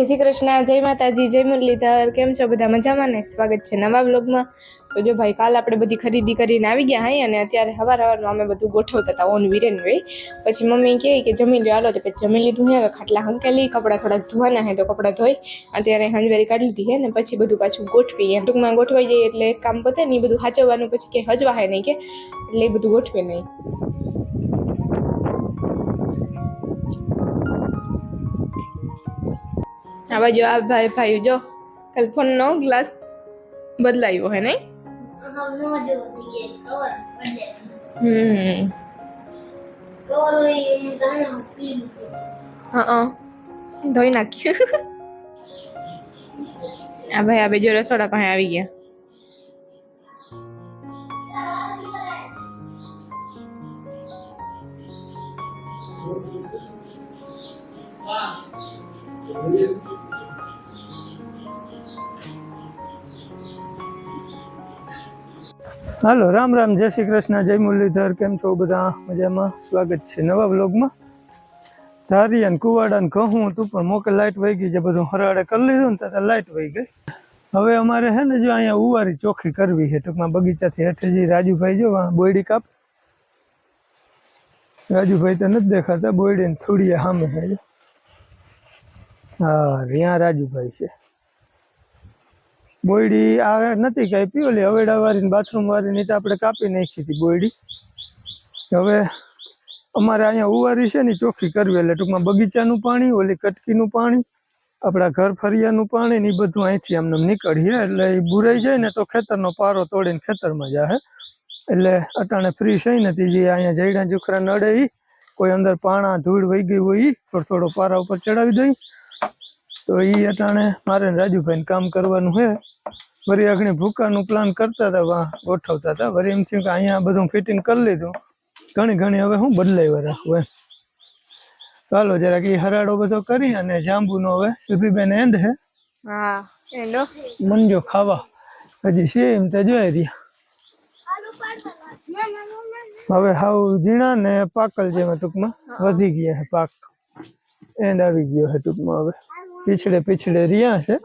શ્રી કૃષ્ણ, જય માતાજી, જય મુરલીધર, કેમ છો બધા મજામાં ને? સ્વાગત છે નવા બ્લોગમાં તો જો ભાઈ, કાલ આપણે બધી ખરીદી કરીને આવી ગયા હાઈ અને અત્યારે હવાર હવારમાં અમે બધું ગોઠવતા હતા ઓન વિરેન ભાઈ પછી મમ્મી કહે કે જમી લ્યો, હાલો તો પછી જમી લીધું હે, હવે ખાટલા હંકેલી, કપડાં થોડા ધોવાના હે તો કપડાં ધોઈ. અત્યારે હંજવારી કાઢી લીધી હે ને પછી બધું પાછું ગોઠવી એમ ટૂંકમાં ગોઠવાઈ જઈએ એટલે કામ પતે ને એ બધું સાચવવાનું પછી કે હજવા હે નહીં કે, એટલે એ બધું ગોઠવે નહીં. આ બાજુ આ ભાઈ ભાઈ જો, કાલ ગ્લાસ બદલાયો હે નહીં? હમ. હા ધોઈ નાખ્યું આ ભાઈ, આ બીજો રસોડા પાસે આવી ગયા. હાલો, રામ રામ, જય શ્રી કૃષ્ણ, જય મુરલીધર, કેમ છો બધા? મજામાં? સ્વાગત છે નવા વ્લોગમાં. ધારી અને કુવાડા ને કહું હતું, પણ મોકે લાઇટ વહી ગઈ છે, બધું હરાડે કરી લીધું ને ત્યાં લાઇટ વહી ગઈ. હવે અમારે છે ને જો અહીંયા ઉવારી ચોખ્ખી કરવી છે, ટૂંકમાં બગીચાથી હેઠે રાજુભાઈ જો બોયડી કાપ. રાજુભાઈ તો નથી દેખાતા બોયડી ને થોડી સામે છે હા ત્યાં રાજુભાઈ છે. બોયડી આ નથી કાપી ઓલી હવેડા વાળીને બાથરૂમ વાળી ની તો આપણે કાપી નાખી હતી બોયડી. હવે અમારે અહીંયા ઉવારી છે ને ચોખ્ખી કરવી, એટલે ટૂંકમાં બગીચાનું પાણી, ઓલી કટકીનું પાણી, આપણા ઘર ફરિયાનું પાણી ને એ બધું અહીંથી આમને નીકળીએ, એટલે એ બુરાઈ જાય ને તો ખેતરનો પારો તોડીને ખેતરમાં જાય એટલે અટાણે ફ્રી થઈ ને જે અહીંયા જઈડા જુખરા નડે કોઈ અંદર પાણા ધૂળ વહી ગઈ હોય થોડો થોડો પારા ઉપર ચડાવી દઈ. તો ઈ અટાણે મારે ને રાજુભાઈને કામ કરવાનું છે વળી આગળ ભૂકાનું પ્લાન કરતા હતા ગોઠવતા હતા વળી એમ થયું કે અહીંયા બધું ફિટિંગ કરી લીધું. ઘણી ઘણી હવે હું બદલાવ્યા રાખું એમ. ચાલો જરાક એ હરાડો બધો કરી અને જાંબુનો હવે સુભીબેન એન્ડ હે. હા એન્ડો મંજો ખાવા. હજી છે એમ તો જોઈ રહ્યા. હવે હાવ ઝીણા ને પાકલ જેમાં ટૂંકમાં. વધી ગયા છે પાક. એન્ડ આવી ગયો છે ટૂંકમાં હવે. પીછડે પીછડે રહ્યા છે.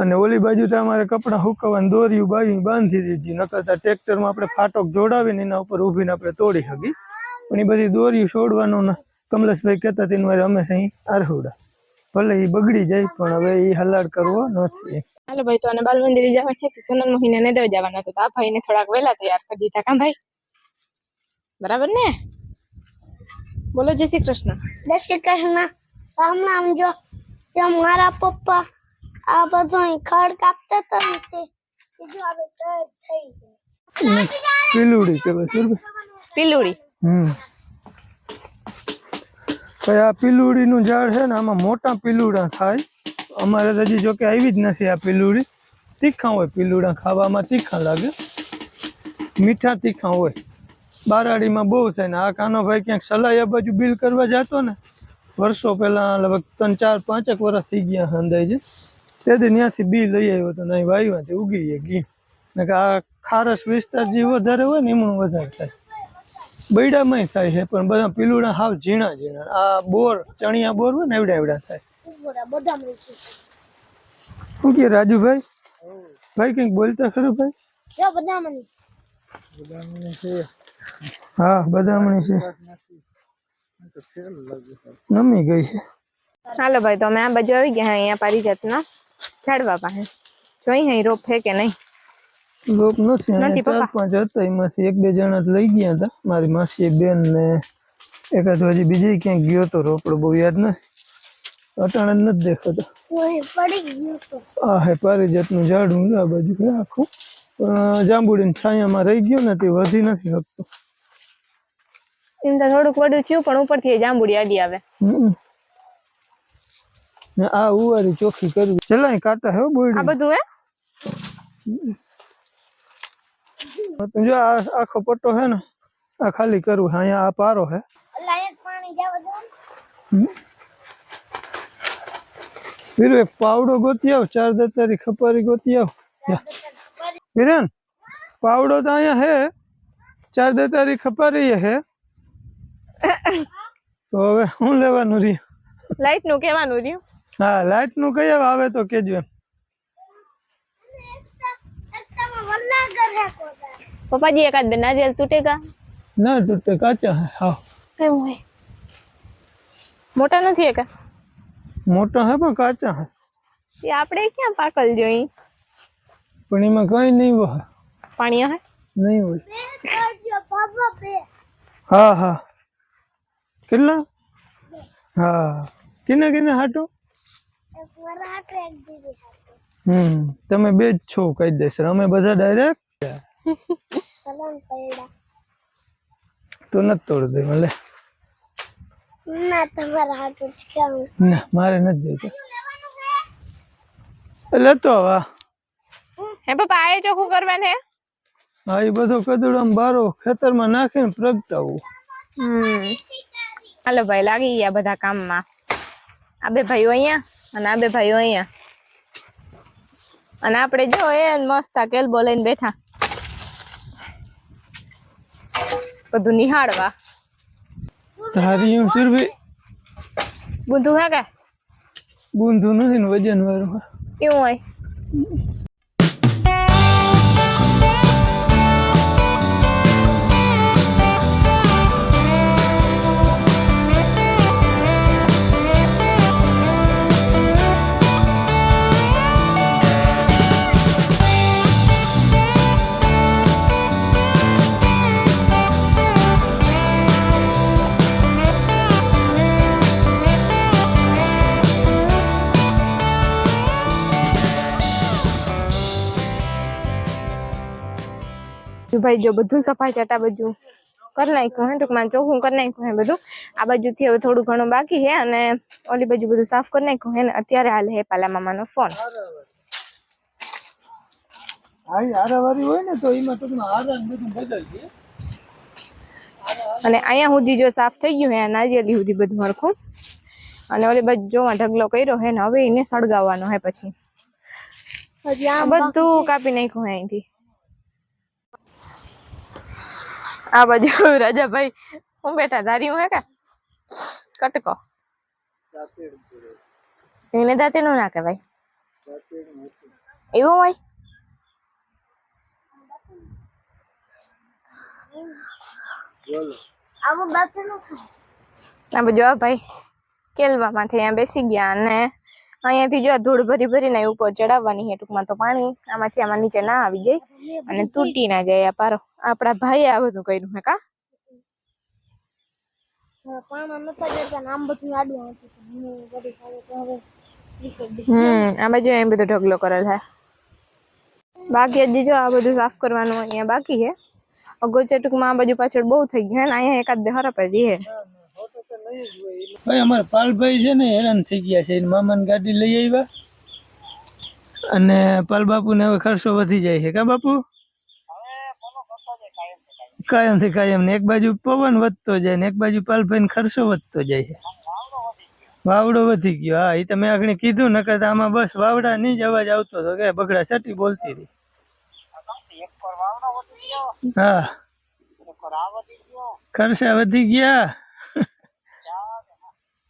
અને ઓલી બાજુ તો અમારે કપડાં હુકવવાનું દોર્યું બાયું બાંધી દીધી. નકરતા ટ્રેક્ટરમાં આપણે ફાટક જોડાવીને એના ઉપર ઊભીને આપણે તોડી શકી પણ એ બધી દોર્યું છોડવાનું ને કમલેશભાઈ કહેતા તેનું વારે અમે અહીં આરહુડા. ભલે એ બગડી જાય પણ હવે એ હલાડ કરવો નથી. હાલો ભાઈ તો અને બાલ મંદિરે જવાનું છે સોનલ મહિને ને દેવા જવાના તો આ ભાઈને થોડાક વહેલા તૈયાર કરી દીધા કાં ભાઈ? બરાબર ને? બોલો જય શ્રી કૃષ્ણ. જય શ્રી કૃષ્ણ. રામ નામ જો. જો મારા પપ્પા આ બધું ખડ કાપતા હતા ને તે જો હવે તૈયાર થઈ ગયા પીલુડી કહેવાય સુરભી પીલુડી. હમ. પછી આ પીલુડીનું ઝાડ છે ને આમાં મોટા પીલુડા થાય. અમારે તો હજી જોકે આવી જ નથી આ પીલુડી. તીખા હોય પીલુડા ખાવામાં તીખા લાગે. મીઠા તીખા હોય. બારાડીમાં બહુ થાય ને. આ કાનો ભાઈ ક્યાંક સલાહ બાજુ બિલ કરવા જતો ને વર્ષો પહેલાં લગભગ ત્રણ ચાર પાંચેક વર્ષ થઈ ગયા છે. અંદાજે તેથી ત્યાંથી બી લઈ આવ્યો હતો નહીં અહીં વાવ્યાથી ઉગી ગયા ઘી. ને કે આ ખારસ વિસ્તાર જે વધારે હોય ને એમનું વધારે થાય. બૈડામાંય થાય છે પણ બધા પીલુડા હાવ ઝીણા ઝીણા. આ બોર ચણિયા બોર હોય ને એવડા એવડા થાય. શું કે રાજુભાઈ? ભાઈ કંઈક બોલતા ખરું ભાઈ? હા બદામણી છે. નમી ગઈ છે. હાલો ભાઈ તો અમે આ બાજુ આવી ગયા અહીંયા પારિજાતના ઝાડવા પાસે. જોઈ હે રોપ છે કે નહીં? રોપ નથી નથી પપ્પા. પાંચ હતા એમાંથી એક બે જણા તો લઈ ગયા હતા. મારી માસી બેન ને એકાદ હજી બીજે ક્યાંક ગયો તો રોપડો બહુ યાદ નથી. અટાણે જ નથી દેખાતો. કોઈ પડી ગયો તો. આ હે પારિજાતનું ઝાડું આ બાજુ આખું પણ જાંબુડીની છાયામાં રહી ગયો ને તે વધી નથી શકતો. એમ તો થોડુંક વડું થયું પણ ઉપરથી એ જાંબુડી આડી આવે. હમ. ને આ ઉવારી ચોખ્ખી કરવી. ચલાય કાંટા હે આ બોયડી બધું હે? જો આ આખો પટ્ટો હે ને આ ખાલી કરવું છે અહીંયા આ પારો હે. અલા એક પાણી જવા દો. વીરુ એક પાવડો ગોતી આવ ચાર દતારી ખપારી ગોતી આવ. જા. વીરેન પાવડો તો અહીંયા હે. ચાર દતારી ખપારી હે. તો હવે હું લેવાનું રહ્યું? લાઈટનું કેવાનું રહ્યું. હા લાઈટનું કઈ આવે? તો કેજો પપ્પાજી એકાદ બે નારિયેલ તૂટેગા ના તૂટે કાચા હા કેમ હોય. મોટા નથી એકા? મોટા હે પણ કાચા હે. એ આપણે ક્યાં પાકલ જોઈ પણ એમાં કઈ નહીં વહે પાણી હે? નહીં હોય. હા હા. કેટલા? હા. કિને કિને હાટો? હમ તમે બે જ છો કહી દેશે અમે બધા ડાયરેક્ટ તો ન તોડ દે ભલે. ના તમારા હાટું જ કેવું ના મારે નથી જોઈતો. એટલે તો વાહ હે પપ્પા આ ચોખ્ખું કરવા હે? હા એ બધો કદડો આમ બારો ખેતરમાં નાખીને પ્રગટાવું. હમ. હાલો ભાઈ લાગી ગયા બધા કામમાં. આ બે ભાઈઓ અહીંયા અને આ બે ભાઈઓ અહીંયા. અને આપણે જો એ મસ્ત કેલ બોલાઈને બેઠા. બધું નિહાળવા. ધારિયું સુરભી બુંધું હે કે? બુંધું નથી ને વજન વાળું. કેવું હોય. જો ભાઈ જો બધું સફાઈ ચટા બધું કરી નાખ્યું હે ટૂંકમાં ચોખ્ખું કરી નાખ્યું હે બધું. આ બાજુથી હવે થોડું ઘણું બાકી છે અને ઓલી બાજુ બધું સાફ કરી નાખ્યું હે ને અત્યારે હાલ હે પાલા મામાનો ફોન. હારાવારી હોય ને તો એમાં ટૂંકમાં હારા બધું બદલજે અને અહીંયા સુધી જો સાફ થઈ ગયું હે આ નારિયેલી સુધી બધું હરખું. અને ઓલી બાજુ જોવા ઢગલો કર્યો હે ને હવે એને સળગાવવાનો હે પછી. આ બધું કાપી નાખ્યું હે અહીંથી. આ બાજુ રાજાભાઈ હું બેઠા ધાર્યું હે કે? કટકો. એને દાંતે નું ના કહેવાય. એવું હોય? આ બાજુ આ ભાઈ કેલવામાંથી અહીંયા બેસી ગયા અને અહીંયાથી જો ધૂળ ભરી ભરીને ઉપર ચડાવવાની છે ટૂંકમાં તો પાણી આમાંથી આમાં નીચે ના આવી જાય અને તૂટી ના જાય આ પારો. આપણા ભાઈએ આ બધું કર્યું હે કા? હમ આ બાજુ અહીં બધો ઢગલો કરેલ હે. બાકી હજી જો આ બધું સાફ કરવાનું અહીંયા બાકી છે. અગોચર ટૂંકમાં આ બાજુ પાછળ બહુ થઈ ગયું ને અહીંયા એકાદ હરપ જ છે. ભાઈ અમારા પાલભાઈ છે ને હેરાન થઈ ગયા છે. મામાને ગાડી લઈ આવ્યા. અને પાલ બાપુને હવે ખર્ચો વધી જાય છે. કા બાપુ? કાયમથી કાયમ ને. એક બાજુ પવન વધતો જાય ને એક બાજુ પાલભાઈ ખર્ચો વધતો જાય છે. વાવડો વધી ગયો. હા એ તમે આગળ કીધું નકર તો આમાં બસ વાવડા ની જ અવાજ આવતો હતો કે બગડા છટી બોલતી હતી. હા. ખર્ચા વધી ગયા.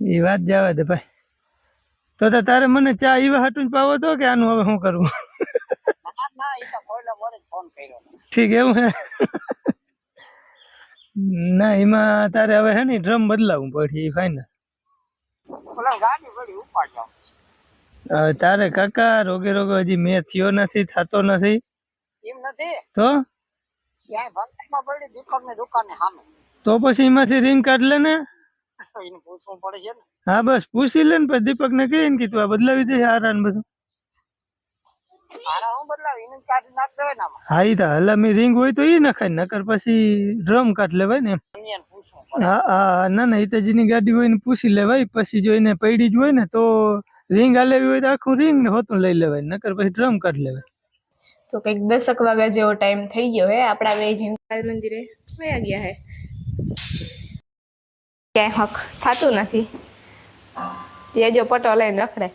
એ વાત જવા દે ભાઈ. તો તો તારે મને ચા એવા હાટું જ પાવો તો કે આનું હવે શું કરવું ઠીક એવું હે? ના એમાં તારે હવે હે ને ડ્રમ બદલાવવું પડશે એ ફાઈનલ હવે તારે કાકા રોગે રોગે હજી મેં થયો નથી થતો નથી. એમ નથી? તો? તો પછી એમાંથી રિંગ કાઢ લે ને. એને પૂછવું પડે છે ને. હા બસ પૂછી લે ને પછી દીપક ને કહીને કીધું તું આ બદલાવી દે હારા ને બધું. હું ઈ તો હલામી રિંગ હોય તો ઈ નખાય નકર પછી ડ્રમ કાઢ લેવાય ને એમ. એને પૂછવું પડે. હા હા ના ના હિતાજીની ગાડી હોય ને પૂછી લેવાય પછી જો એને પૈડી જ હોય ને તો રિંગ હાલેવી હોય તો આખું રિંગ ને હોતું લઈ લેવાય નકર પછી ડ્રમ કાઢ લેવાય. તો કંઈક દસક વાગ્યા જેવો ટાઈમ થઈ ગયો હે આપણા બે જીનકાલ મંદિરે. વયા ગયા હે? ક્યાંય હક થતું નથી. તે જો પટો લઈને રખડે.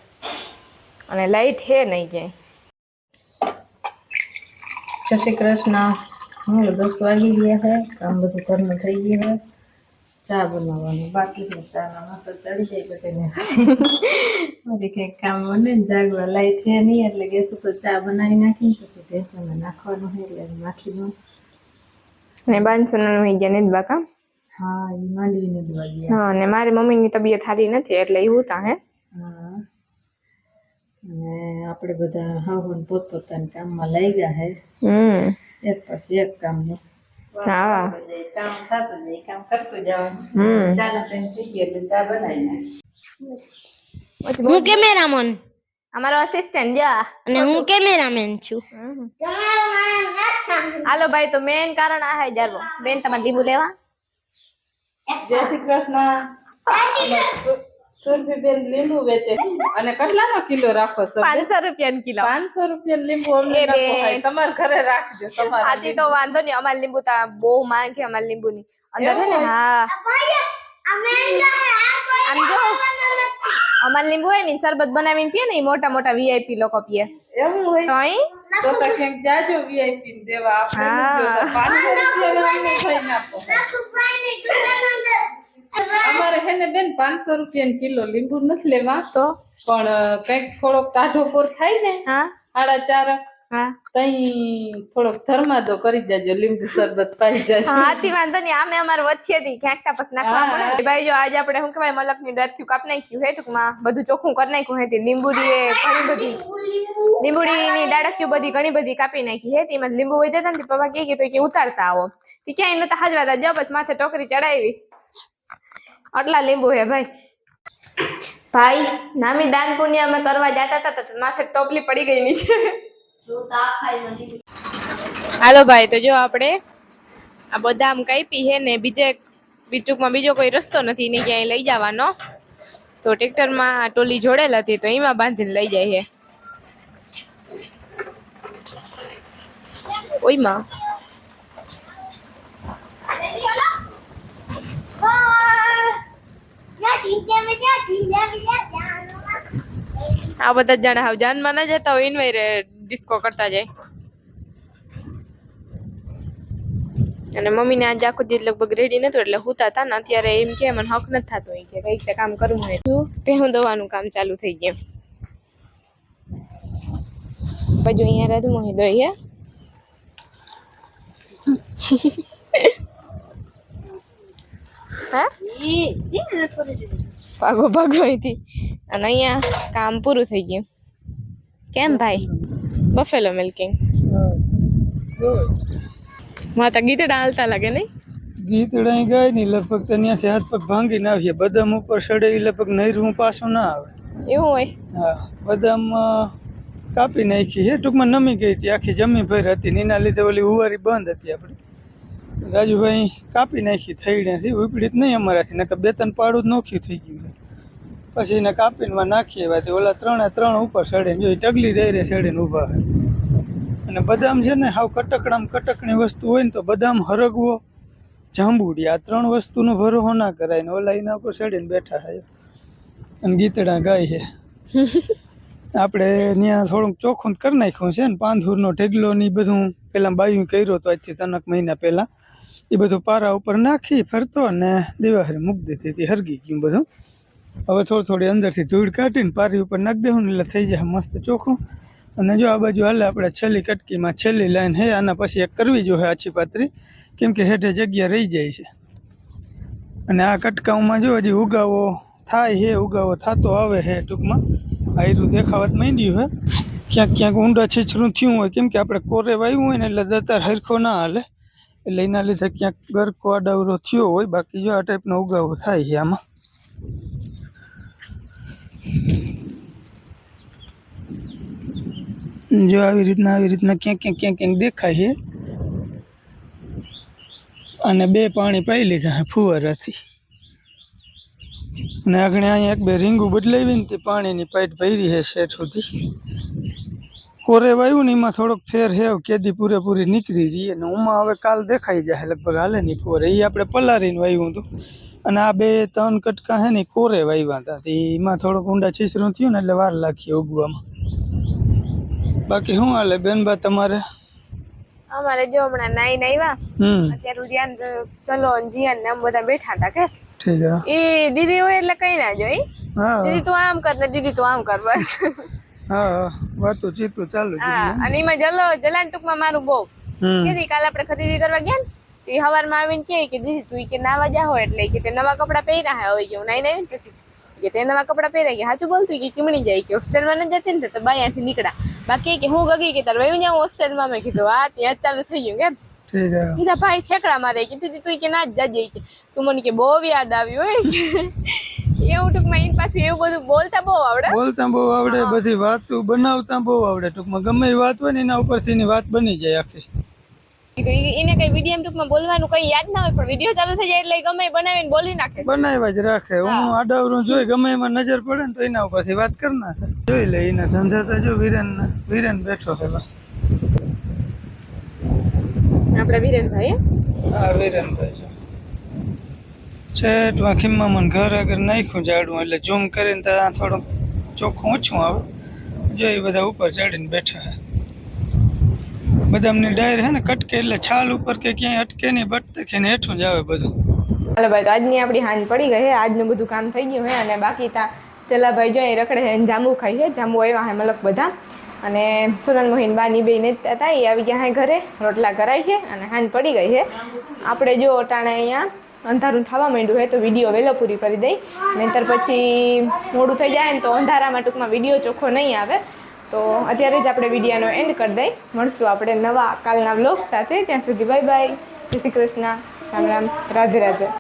અને લાઈટ હે નહીં ક્યાંય. જય શ્રી કૃષ્ણ. હું દસ વાગી ગયા છે કામ બધું ઘરનું થઈ ગયું છે ચા બનાવવાનું. બાકી છે ચાનો મસો ચડી જાય બધાને. મારી કંઈક કામ બને ને જાગવા લાઈટ છે નહીં એટલે ગેસ ઉપર ચા બનાવી નાખી પછી ભેંસોને નાખવાનું છે એટલે નાખી દઉં. અને બાંધસોના ગયા ને બાકા હા એ માંડવીને દવા ગયા હા અને મારી મમ્મીની તબિયત સારી નથી એટલે એવું તા હે. હા. અને આપણે બધા હવે પોતપોતાના કામમાં લઈ ગયા છે હમ. એક પછી એક કામનું. હા. કામ થતું જાય કામ કરતું જવાનું. હમ. ચાનો ટાઈમ થઈ ગયો એટલે ચા બનાવી નાખી. હું કેમેરામેન? અમારો અસિસ્ટન્ટ જા. અને હું કેમેરામેન છું. હાલો ભાઈ તો મેન કારણ આ હે જારવો. બેન તમારે લીંબુ લેવા? જય શ્રી કૃષ્ણ. સુરભી બેન લીંબુ વેચે અને કેટલાનો કિલો રાખો છો પાંચસો રૂપિયા કિલો. પાંચસો રૂપિયા લીંબુ અમને. તમારે ઘરે રાખજો તમારા આથી તો વાંધો નહીં અમારે લીંબુ તો બહુ માંગે અમારે લીંબુ ની અંદર હે ને હા. અમારે લીંબુ હોય ને શરબત બનાવીને પીએ ને એ મોટા મોટા વીઆઈપી લોકો પીએ. એવું હોય? તો તો ક્યાંક જાજો વીઆઈપી દેવા આપણે. પાંચસો રૂપિયા અમને ખાઈ નાખો અમારે હે ને બેન પાંચસો રૂપિયા કિલો લીંબુ નથી લેવા. તો? પણ કંઈક કંઈક થોડોક ટાઢો પોર થાય ને સાડા ચાર હા. તઈ થોડોક ધર્માદો કરી જાજો લીંબુ શરબત પાઈ જાજો. હાથી વાંધો નહીં. આમે અમારે વચ્ચેથી ક્યાંક પછી નાખવા પડે. ભાઈ જો આજે આપણે શું કહેવાય મલકની ડરખ્યું કાપ નાખ્યું હે ટૂંકમાં બધું ચોખ્ખું કરી નાખ્યું હે લીંબુડી એ ઘણી બધી લીંબુડીની ડાળખ્યું બધી ઘણી બધી કાપી નાખી હે તેમાં લીંબુ વહી જતા ને પપ્પા કે તો કે ઉતારતા આવો. તે ક્યાંય નતા હાજવાતા જો બસ માથે ટોકરી ચડાવી. આટલા લીંબુ હે ભાઈ. ભાઈ નામી દાન પુણ્ય અમે કરવા જતા હતા તો માથે ટોપલી પડી ગઈ નીચે. હાલો ભાઈ, તો જો આપણે આ બધા આમ કાપી હે ને, બીજે બીચુકમાં બીજો કોઈ રસ્તો નથી ને ક્યાંય લઈ જવાનો. તો ટ્રેક્ટરમાં ટોલી જોડેલ હતી, તો એમાં બાંધીને લઈ જાય હે ઓયમાં. આ બધા જણા જાનમાં ના જતા હોય ઇનવાય ડિસ્કો કરતા જાય. અને મમ્મીને આજે આખું દી લગભગ રેડી નતું એટલે હુતા હતા ને અત્યારે એમ કે મને હક નથી થતો એ કે કઈ કામ કરવું હોય તો. પહેલું દવાનું કામ ચાલુ થઈ ગયું. બાજુ અહીંયા રાધુ મોહી દોઈ હા? ભાગો ભાગો અહીંથી. અને અહીંયા કામ પૂરું થઈ ગયું. કેમ ભાઈ? બફેલો મિલ્કિંગ માતા ગીતડા હાલતા લાગે નહીં? ગીતડા ગાય નહીં લગભગ તો ત્યાંથી હાથ પગ ભાંગીને આવીએ બદામ ઉપર ચડે લગભગ નૈરું પાછું ના આવે. એવું હોય? હા બદામ કાપી નાખી છે. ટૂંકમાં નમી ગઈ હતી. આખી જમી ભર હતી ને એના લીધે ઓલી ઉવારી બંધ હતી આપણી. રાજુભાઈ કાપી નાખી થઈ નથી ઉપડીત નહીં અમારાથી. નકર બે ત્રણ પાડું જ નોખ્યું થઈ ગયું પછી એને કાપીને માં નાખીએ એવા ઓલા ત્રણે ત્રણ ઉપર ચડે ને જો ટગલી ડેરે ચડીને ઊભા અને બદામ છે ને હાવ કટકડામ કટકની વસ્તુ હોય ને તો બદામ હરગવો જાંબુડી આ ત્રણ વસ્તુનો ભરોહો ના કરાય ને ઓલા એના ઉપર ચડીને બેઠા છે. અને ગીતડા ગાય છે. આપણે ત્યાં થોડુંક ચોખ્ખું કરી નાખ્યું છે ને પાંધુરનો ઢેગલો ને બધું પેલા બાયું કર્યો તો આજથી ત્રણક મહિના પહેલાં. એ બધું પારા ઉપર નાખી ફરતો અને દિવાળી મૂકી દીધી હતી હરગી ગયું બધું. હવે થોડી થોડી અંદરથી ધૂળ કાઢીને પારી ઉપર નાખી દેવું ને એટલે થઈ જાય મસ્ત ચોખ્ખું. અને જો આ બાજુ હાલે આપણે છેલ્લી કટકીમાં છેલ્લી લાઈન હે, આના પછી એક કરવી જોઈએ આછી પાતરી, કેમ કે હેઠે જગ્યા રહી જાય છે. અને આ કટકાઓમાં જો હજી ઉગાવો થાય હે, ઉગાવો થતો આવે હે ટૂંકમાં. આયરું દેખાવા જ માંડ્યું હે. ક્યાંક ક્યાંક ઊંડા છીછરું થયું હોય, કેમ કે આપણે કોરે વાવ્યું હોય ને એટલે દતાર હરખો ના હાલે. એટલે એના લીધે ક્યાંક ગરકો આડાવરો થયો હોય, બાકી જો આ ટાઈપનો ઉગાવો થાય છે આમાં. જો આવી રીતના આવી રીતના ક્યાંક ક્યાંક ક્યાંક ક્યાંક દેખાય છે. અને બે પાણી પાઈ લીધા છે ફુવારાથી. અને આગળ અહીંયા એક બે રીંગું બદલાવી ને તે પાણીની પાઇપ ભરી છે શેઠ સુધી. કોરે વાયું ને એમાં થોડોક ફેર હેવ કેદી પૂરેપૂરી નીકળી જઈએ ને ઉમાં હવે કાલ દેખાઈ જાય લગભગ હાલે નહીં ફુવારે. એ આપણે પલારીને વાવ્યું હતું. અને આ બે ત્રણ કટકા છે ને કોરે વાવ્યા હતા. એમાં થોડોક ઊંડા છીસરું થયું ને એટલે વાર લાગી ઉગવામાં. બાકી શું હાલે બેનબા તમારે? અમારે જો હમણાં નાઈ નાઈવા અત્યારે ધ્યાન ચલો જીયાન ને આમ બધા બેઠા હતા કે. ઠીક એ દીદી હોય એટલે કઈ ના જોઈ દીદી તું આમ કર ને દીદી તું આમ કર બસ. હા વાતું ચીતું ચાલુ હા અને એમાં જલો જલાન ટૂંકમાં મારું બહુ. કે કાલ આપણે ખરીદી કરવા ગયા ને એ હવારમાં આવીને કે દીદી તું કે નાવા જા હોય એટલે કે તે નવા કપડાં પહેર્યા હે હવે કે હું નાઈ નાઈ પછી. કે તે નવા કપડાં પહેર્યા કે સાચું બોલતું કે કીમણી જાય કે હોસ્ટેલમાં ન જતી ને તો બાયાથી નીકળ્યા. બાકી કે હું ગગી કે તાર વયું જાઉં હોસ્ટેલમાં મેં કીધું હા ત્યાં ચાલુ થઈ ગયું. કેમ? કીધા ભાઈ છેકડા મારે કીધું તી તું કે ના જ જાજે. કે તું મને કે બહુ યાદ આવ્યું હોય. એવું ટૂંકમાં એની પાછું એવું બધું બોલતા બહુ આવડે. બોલતા બહુ આવડે બધી વાતો બનાવતા બહુ આવડે. ટૂંકમાં ગમે એ વાત હોય ને એના ઉપરથી વાત બની જાય આખી. એને કઈ વીડિયો ટૂંકમાં બોલવાનું કઈ યાદ ના હોય પણ વીડિયો ચાલુ થઈ જાય એટલે ગમે બનાવીને બોલી નાખે. બનાવ્યા જ રાખે. હું આડાવરું જોઈ ગમે એમાં નજર પડે ને તો એના ઉપરથી વાત કરી નાખે. જોઈ લે એના ધંધા તો જો વિરેન વિરેન બેઠો છે. આપણા વિરેનભાઈ હે? વિરેનભાઈ જો છેટમાં ખીમ્મામાં ઘર આગળ નાખ્યું ઝાડું એટલે ઝૂમ કરીને ત્યાં થોડું ચોખ્ખું ઓછું આવે. જો એ બધા ઉપર ચડીને બેઠા છે. બદામની ડાયર હે ને કટકે એટલે છાલ ઉપર કે ક્યાંય અટકે નહીં બટકે ને હેઠું જ આવે બધું. હાલો ભાઈ, તો આજની આપણી હાંજ પડી ગઈ હે, આજનું બધું કામ થઈ ગયું છે અને બાકી તા ચલાભાઈ જો એ રખડે અને જાંબુ ખાઈ છે જાંબુ આવ્યા હે મલક બધા. અને સોનલ મોહિન બાની બે ને હતા એ આવી ગયા ઘરે, રોટલા કરાય છે અને હાન પડી ગઈ છે આપણે જો અટાણે અહીંયા અંધારું થવા માંડ્યું હોય તો વીડિયો વહેલો પૂરી કરી દઈ. નહીતર પછી મોડું થઈ જાય ને તો અંધારામાં ટૂંકમાં વીડિયો ચોખ્ખો નહીં આવે. તો અત્યારે જ આપણે વિડીયાનો એન્ડ કરી દઈ. મળશું આપણે નવા કાલના બ્લોગ સાથે. ત્યાં સુધી બાય બાય શ્રી કૃષ્ણ. રામ રામ. રાધે રાધે.